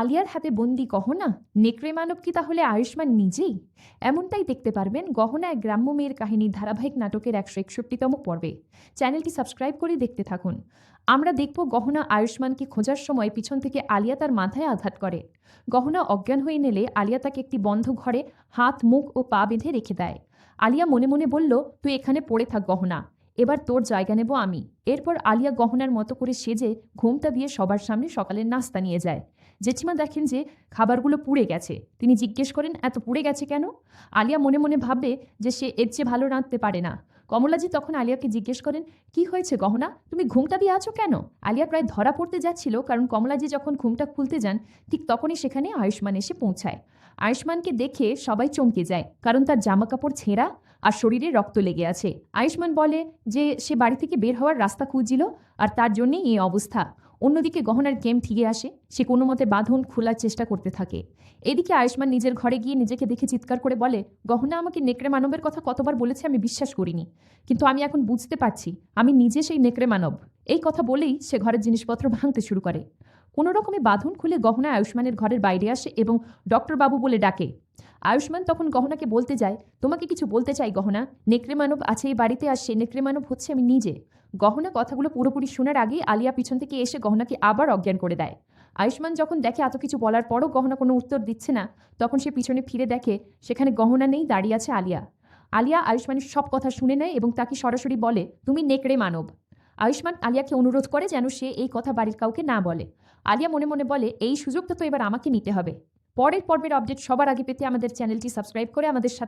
আলিয়ার হাতে বন্দি গহনা? নেকড়ে মানব কি তাহলে আয়ুষ্মান নিজেই? এমনটাই দেখতে পারবেন গহনা এক গ্রাম্য মেয়ের কাহিনী ধারাবাহিক নাটকের একশো একষট্টিতম পর্বে। চ্যানেলটি সাবস্ক্রাইব করে দেখতে থাকুন। আমরা দেখব গহনা আয়ুষ্মানকে খোঁজার সময় পিছন থেকে আলিয়া তার মাথায় আঘাত করে। গহনা অজ্ঞান হয়ে নিলে আলিয়া তাকে একটি বন্ধ ঘরে হাত, মুখ ও পা বেঁধে রেখে দেয়। আলিয়া মনে মনে বলল, তুই এখানে পড়ে থাক গহনা। এবার তোর জায়গা নেব আমি। এরপর আলিয়া গহনার মতো করে সেজে ঘুমটা দিয়ে সবার সামনে সকালের নাস্তা নিয়ে যায়। জেঠিমা দেখেন যে খাবারগুলো পুড়ে গেছে। তিনি জিজ্ঞেস করেন, এত পুড়ে গেছে কেন? আলিয়া মনে মনে ভাববে যে সে এর চেয়ে ভালো রাঁধতে পারে না। কমলাজি তখন আলিয়াকে জিজ্ঞেস করেন, কি হয়েছে গহনা? তুমি ঘুমটা দিয়ে আছো কেন? আলিয়া প্রায় ধরা পড়তে যাচ্ছিল, কারণ কমলাজি যখন ঘুমটা খুলতে যান, ঠিক তখনই সেখানে আয়ুষ্মান এসে পৌঁছায়। আয়ুষ্মানকে দেখে সবাই চমকে যায়, কারণ তার জামা কাপড় ছেঁড়া আর শরীরে রক্ত লেগে আছে। আয়ুষ্মান বলে যে, সে বাড়ি থেকে বের হওয়ার রাস্তা খুঁজছিল আর তার জন্যই এই অবস্থা। অন্যদিকে গহনার গেম ঠিকই আসে, সে কোনো মতে বাঁধন খোলার চেষ্টা করতে থাকে। এদিকে আয়ুষ্মান নিজের ঘরে গিয়ে নিজেকে দেখে চিৎকার করে বলে, গহনা আমাকে নেকড়ে মানবের কথা কতবার বলেছে আমি বিশ্বাস করিনি। কিন্তু আমি এখন বুঝতে পারছি, আমি নিজে সেই নেকড়ে মানব। এই কথা বলেই সে ঘরের জিনিসপত্র ভাঙতে শুরু করে। কোনো রকমে বাঁধন খুলে গহনা আয়ুষ্মানের ঘরের বাইরে আসে এবং ডক্টর বাবু বলে ডাকে, আয়ুষ্মান তখন গহনাকে বলতে যায়, তোমাকে কিছু বলতে চাই গহনা, নেকড়ে মানব আছে এই বাড়িতে আর সে নেকড়ে মানব হচ্ছে আমি নিজে। গহনা কথাগুলো পুরোপুরি শোনার আগেই আলিয়া পিছন থেকে এসে গহনাকে আবার অজ্ঞান করে দেয়। আয়ুষ্মান যখন দেখে এত কিছু বলার পরও গহনা কোনো উত্তর দিচ্ছে না, তখন সে পিছনে ফিরে দেখে সেখানে গহনা নেই, দাঁড়িয়ে আছে আলিয়া। আলিয়া আয়ুষ্মানের সব কথা শুনে নেয় এবং তাকে সরাসরি বলে, তুমি নেকড়ে মানব। আয়ুষ্মান আলিয়াকে অনুরোধ করে যেন সে এই কথা বাড়ির কাউকে না বলে। আলিয়া মনে মনে বলে, এই সুযোগটা তো এবার আমাকে নিতে হবে। পরের পর্বের আপডেট সবার আগে পেতে আমাদের চ্যানেলটি সাবস্ক্রাইব করে আমাদের সাথে